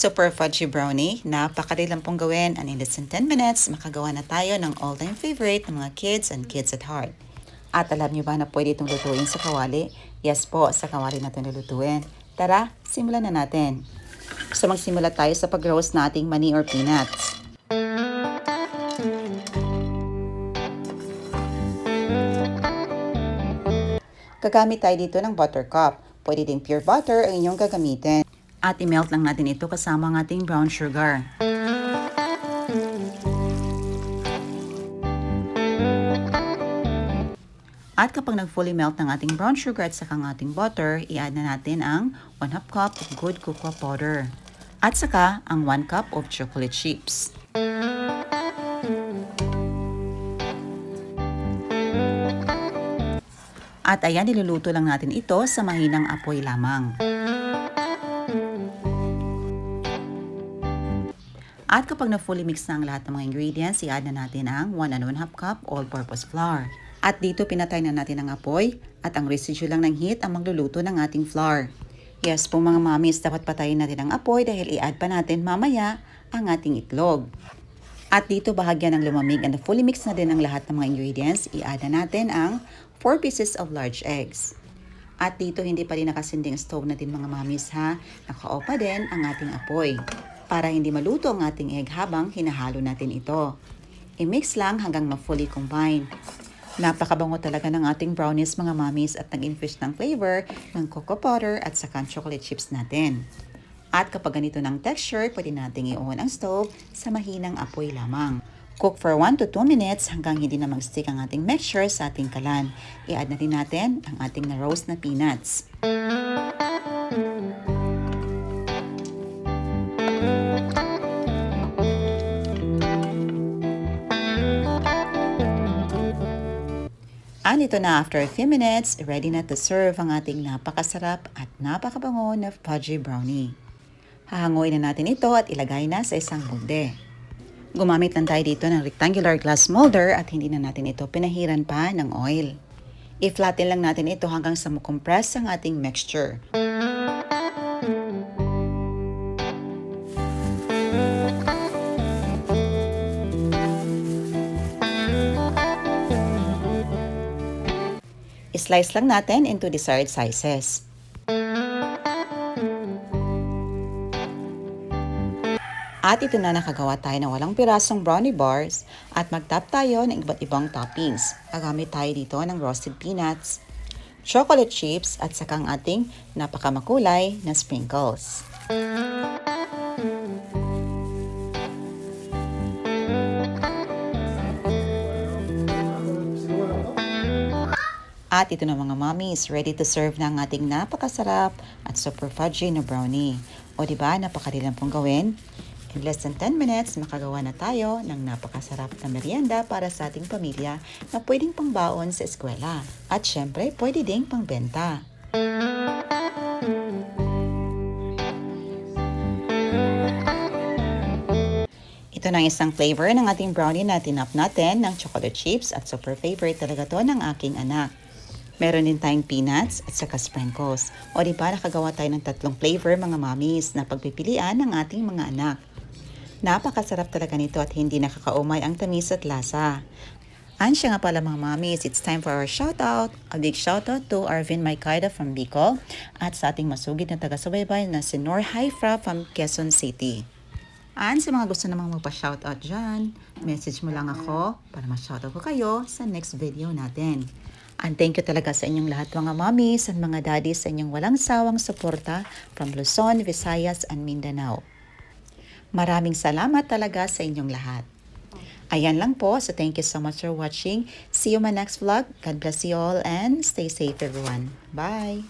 Super fudgy brownie, napakadali lang pong gawin and in less than 10 minutes, makagawa na tayo ng all-time favorite ng mga kids and kids at heart. At alam niyo ba na pwede itong lutuin sa kawali? Yes po, sa kawali natin lulutuin. Tara, simulan na natin. So magsimula tayo sa pag-roast nating mani or peanuts. Gagamit tayo dito ng buttercup. Pwede din pure butter ang inyong gagamitin. At i-melt lang natin ito kasama ang ating brown sugar. At kapag nag-fully melt ng ating brown sugar at saka ang ating butter, i-add na natin ang 1 half cup of good cocoa powder. At saka ang 1 cup of chocolate chips. At ayan, niluluto lang natin ito sa mahinang apoy lamang. At kapag na fully mix na ang lahat ng mga ingredients, i-add na natin ang 1 and 1 half cup all-purpose flour. At dito pinatay na natin ang apoy at ang residue lang ng heat ang magluluto ng ating flour. Yes po mga mamis, dapat patayin natin ang apoy dahil i-add pa natin mamaya ang ating itlog. At dito bahagyan ng lumamig and fully mix na din ang lahat ng mga ingredients, i-add na natin ang 4 pieces of large eggs. At dito hindi pa rin nakasinding stove natin mga mamis ha, naka-off pa din ang ating apoy para hindi maluto ang ating egg habang hinahalo natin ito. I-mix lang hanggang ma-fully combine. Napakabango talaga ng ating brownies mga mamis at nag-infuse ng flavor ng cocoa powder at saka chocolate chips natin. At kapag ganito ng texture, pwede nating i-on ang stove sa mahinang apoy lamang. Cook for 1 to 2 minutes hanggang hindi na mag-stick ang ating mixture sa ating kalan. I-add na din natin ang ating na-roast na peanuts. And ito na after a few minutes, ready na to serve ang ating napakasarap at napakabango na fudgy brownie. Hahanguin na natin ito at ilagay na sa isang molde. Gumamit lang tayo dito ng rectangular glass molder at hindi na natin ito pinahiran pa ng oil. I-flatten lang natin ito hanggang sa makompress ang ating mixture. I-slice lang natin into desired sizes. At ito na nakagawa tayo ng walang pirasong brownie bars at mag-top tayo ng iba't ibang toppings. Gagamit tayo dito ng roasted peanuts, chocolate chips at saka ang ating napakamakulay na sprinkles. At ito na mga mommies, ready to serve na ang ating napakasarap at super fudgy na brownie. O di ba napakadilang pong gawin? In less than 10 minutes, makagawa na tayo ng napakasarap na merienda para sa ating pamilya na pwedeng pangbaon sa eskwela. At syempre, pwede ding pangbenta. Ito na ang isang flavor ng ating brownie na tinap natin ng chocolate chips at super favorite talaga to ng aking anak. Meron din tayong peanuts at saka sprinkles. O di ba nakagawa tayo ng tatlong flavor mga mommies na pagpipilian ng ating mga anak. Napakasarap talaga nito at hindi nakakaumay ang tamis at lasa. And siya nga pala mga mommies, it's time for our shoutout. A big shoutout to Arvin Maykayda from Bicol at sa ating masugid na taga-subaybay na si Nor Haifra from Quezon City. And sa mga gusto namang magpa-shoutout dyan, message mo lang ako para ma-shoutout ko kayo sa next video natin. And thank you talaga sa inyong lahat mga mommies and mga daddies sa inyong walang sawang suporta from Luzon, Visayas, and Mindanao. Maraming salamat talaga sa inyong lahat. Ayan lang po. So thank you so much for watching. See you my next vlog. God bless you all and stay safe everyone. Bye!